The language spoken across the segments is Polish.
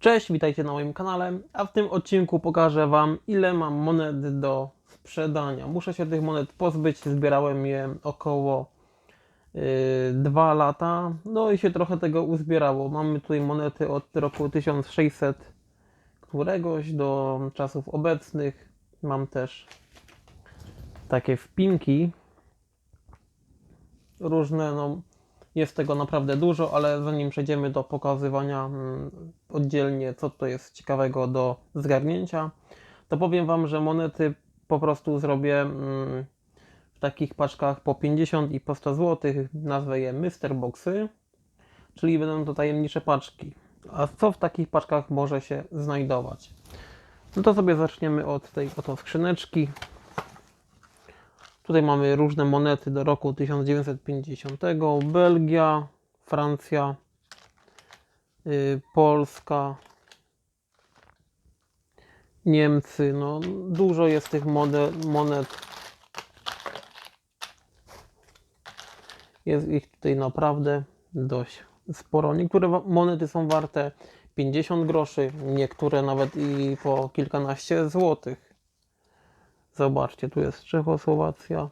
Cześć, witajcie na moim kanale, a w tym odcinku pokażę Wam ile mam monet do sprzedania. Muszę się tych monet pozbyć, zbierałem je około 2 lata, no i się trochę tego uzbierało. Mamy tutaj monety od roku 1600 któregoś do czasów obecnych. Mam też takie wpinki różne, no jest tego naprawdę dużo, ale zanim przejdziemy do pokazywania mm, oddzielnie, co to jest ciekawego do zgarnięcia, to powiem Wam, że monety po prostu zrobię mm, w takich paczkach po 50 i po 100 zł. Nazwę je Myster Boxy, czyli będą to tajemnicze paczki. A co w takich paczkach może się znajdować? No to sobie zaczniemy od tej oto skrzyneczki. Tutaj mamy różne monety do roku 1950. Belgia, Francja, yy, Polska, Niemcy. No, dużo jest tych monet. Jest ich tutaj naprawdę dość sporo. Niektóre monety są warte 50 groszy, niektóre nawet i po kilkanaście złotych. Zobaczcie, tu jest Czechosłowacja.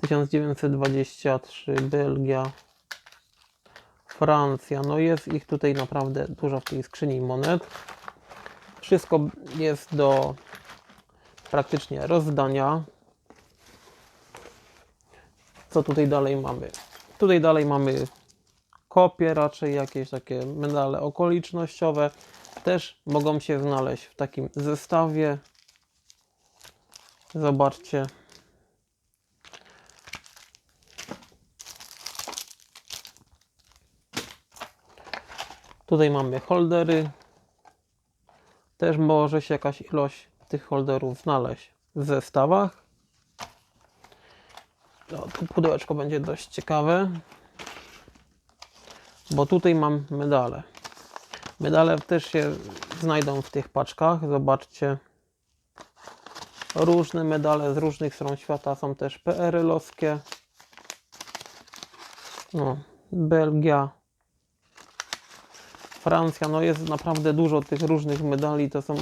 1923 Belgia. Francja. No jest ich tutaj naprawdę dużo w tej skrzyni monet. Wszystko jest do praktycznie rozdania. Co tutaj dalej mamy? Tutaj dalej mamy kopie, raczej jakieś takie medale okolicznościowe. Też mogą się znaleźć w takim zestawie. Zobaczcie. Tutaj mamy holdery. Też może się jakaś ilość tych holderów znaleźć w zestawach. To, to pudełeczko będzie dość ciekawe, bo tutaj mam medale. Medale też się znajdą w tych paczkach. Zobaczcie. Różne medale z różnych stron świata są też PRL-owskie. No, Belgia, Francja. No jest naprawdę dużo tych różnych medali. To są,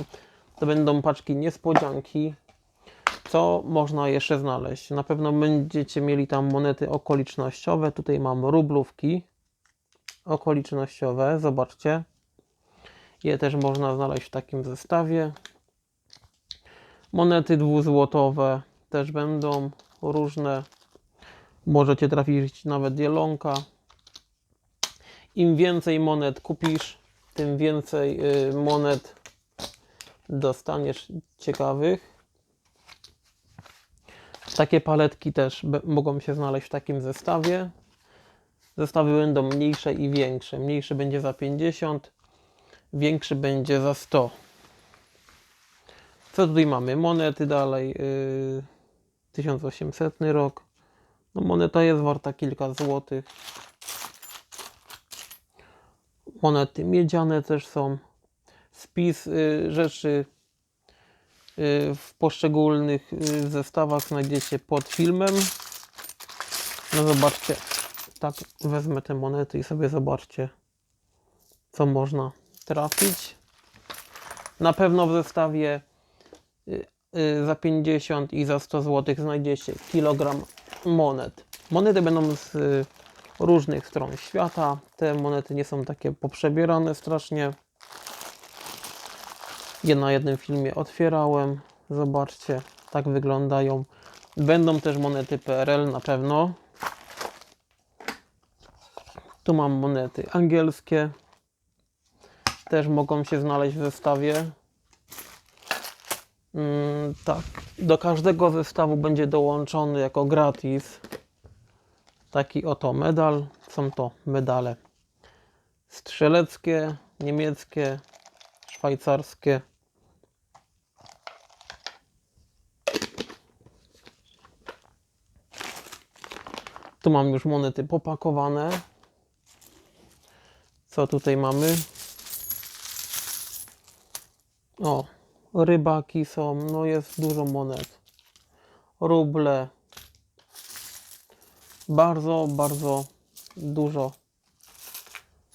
to będą paczki niespodzianki. Co można jeszcze znaleźć? Na pewno będziecie mieli tam monety okolicznościowe. Tutaj mam rublówki okolicznościowe. Zobaczcie. Je też można znaleźć w takim zestawie. Monety dwuzłotowe też będą różne. Możecie trafić nawet jelonka. Im więcej monet kupisz, tym więcej y, monet dostaniesz ciekawych. Takie paletki też mogą się znaleźć w takim zestawie. Zestawy będą mniejsze i większe. Mniejszy będzie za 50, większy będzie za 100. Co tutaj mamy? Monety dalej. Yy, 1800 rok. No moneta jest warta kilka złotych. Monety miedziane też są. Spis y, rzeczy y, w poszczególnych y, zestawach znajdziecie pod filmem. No zobaczcie. Tak, wezmę te monety i sobie zobaczcie, co można trafić. Na pewno w zestawie y, y, za 50 i za 100 zł znajdziecie kilogram monet. Monety będą z y, różnych stron świata. Te monety nie są takie poprzebierane strasznie. Je na jednym filmie otwierałem. Zobaczcie, tak wyglądają. Będą też monety PRL na pewno. Tu mam monety angielskie. Też mogą się znaleźć w zestawie. Mm, tak, do każdego zestawu będzie dołączony jako gratis taki oto medal. Są to medale strzeleckie, niemieckie, szwajcarskie. Tu mam już monety popakowane. Co tutaj mamy? O, rybaki są, no jest dużo monet. Ruble. Bardzo, bardzo dużo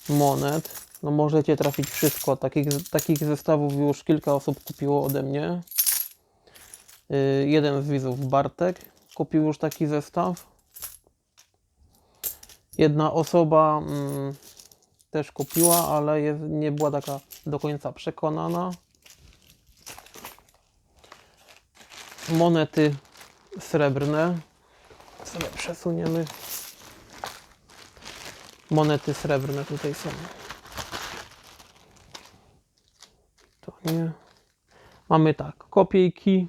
monet. no możecie trafić wszystko. Takich, takich zestawów już kilka osób kupiło ode mnie. Y, Jeden z widzów, Bartek, kupił już taki zestaw. Jedna osoba mm, też kupiła, ale jest, nie była taka do końca przekonana. Monety srebrne. Sobie przesuniemy. Monety srebrne tutaj są. To nie. Mamy tak, kopiejki.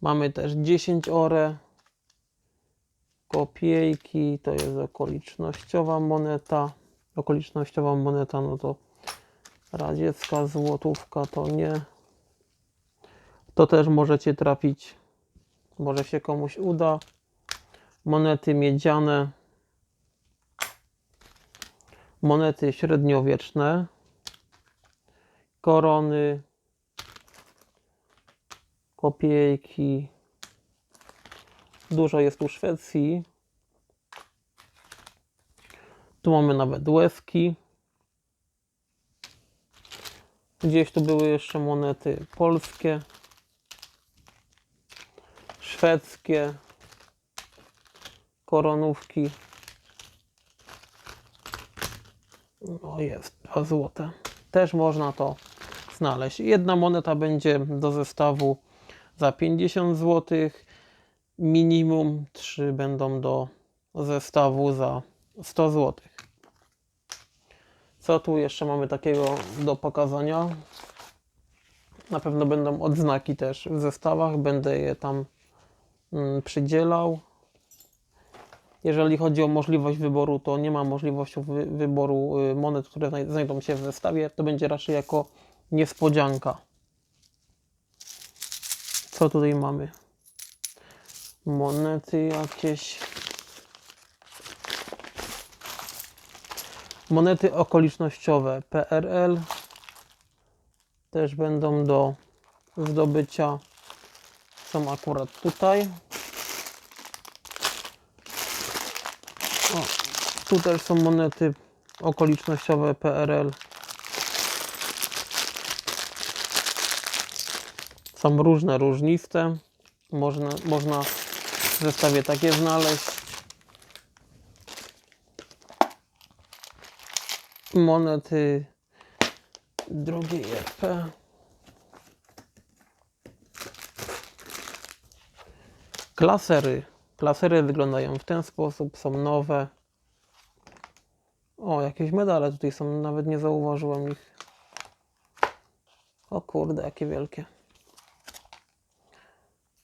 Mamy też 10 ore. Kopiejki to jest okolicznościowa moneta. Okolicznościowa moneta, no to radziecka złotówka to nie. To też możecie trafić. Może się komuś uda. Monety miedziane. Monety średniowieczne. Korony. Kopiejki. Dużo jest tu Szwecji. Tu mamy nawet łezki. Gdzieś tu były jeszcze monety polskie, szwedzkie, koronówki. O jest, dwa złote. Też można to znaleźć. Jedna moneta będzie do zestawu za 50 zł. Minimum 3 będą do zestawu za 100 zł. Co tu jeszcze mamy takiego do pokazania? Na pewno będą odznaki też w zestawach, będę je tam przydzielał. Jeżeli chodzi o możliwość wyboru, to nie ma możliwości wy wyboru y, monet, które znaj- znajdą się w zestawie. To będzie raczej jako niespodzianka. Co tutaj mamy? Monety jakieś. Monety okolicznościowe PRL też będą do zdobycia. Są akurat tutaj. O, tu też są monety okolicznościowe PRL. Są różne, różniste. Można, można w zestawie takie znaleźć. monety drugiej. Klasery. Klasery wyglądają w ten sposób, są nowe. O, jakieś medale tutaj są, nawet nie zauważyłem ich. O kurde, jakie wielkie.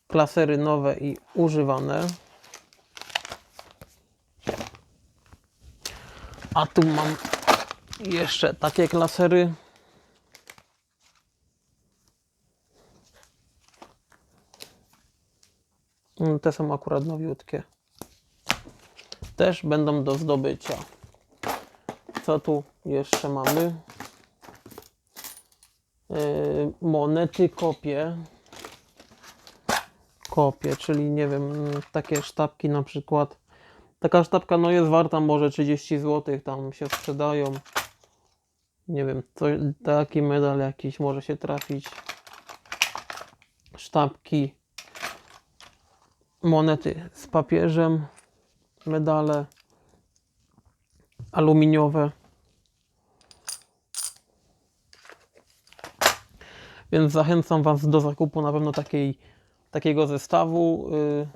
Klasery nowe i używane. A tu mam jeszcze takie klasery. Te są akurat nowiutkie. Też będą do zdobycia. Co tu jeszcze mamy? Yy, monety kopie. Kopie, czyli nie wiem, mm, takie sztabki na przykład. Taka sztabka no jest warta może 30 zł, tam się sprzedają. Nie wiem, co, taki medal jakiś może się trafić. Sztabki. Monety z papieżem. Medale aluminiowe. Więc zachęcam Was do zakupu na pewno takiej, takiego zestawu, yy,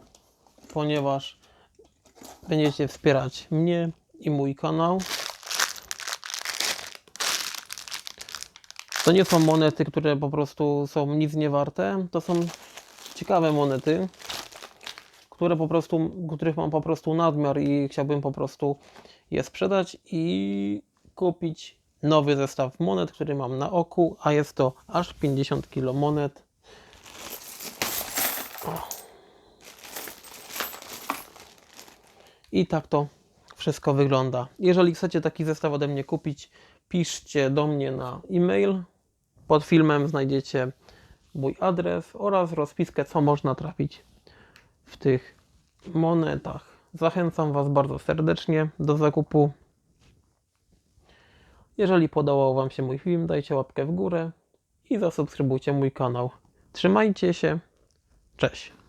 ponieważ będziecie wspierać mnie i mój kanał. To nie są monety, które po prostu są nic nie warte. To są ciekawe monety, które po prostu, których mam po prostu nadmiar i chciałbym po prostu je sprzedać i kupić nowy zestaw monet, który mam na oku, a jest to aż 50 kg monet. I tak to wszystko wygląda. Jeżeli chcecie taki zestaw ode mnie kupić, piszcie do mnie na e-mail. Pod filmem znajdziecie mój adres oraz rozpiskę, co można trafić w tych monetach. Zachęcam Was bardzo serdecznie do zakupu. Jeżeli podobał Wam się mój film, dajcie łapkę w górę i zasubskrybujcie mój kanał. Trzymajcie się. Cześć.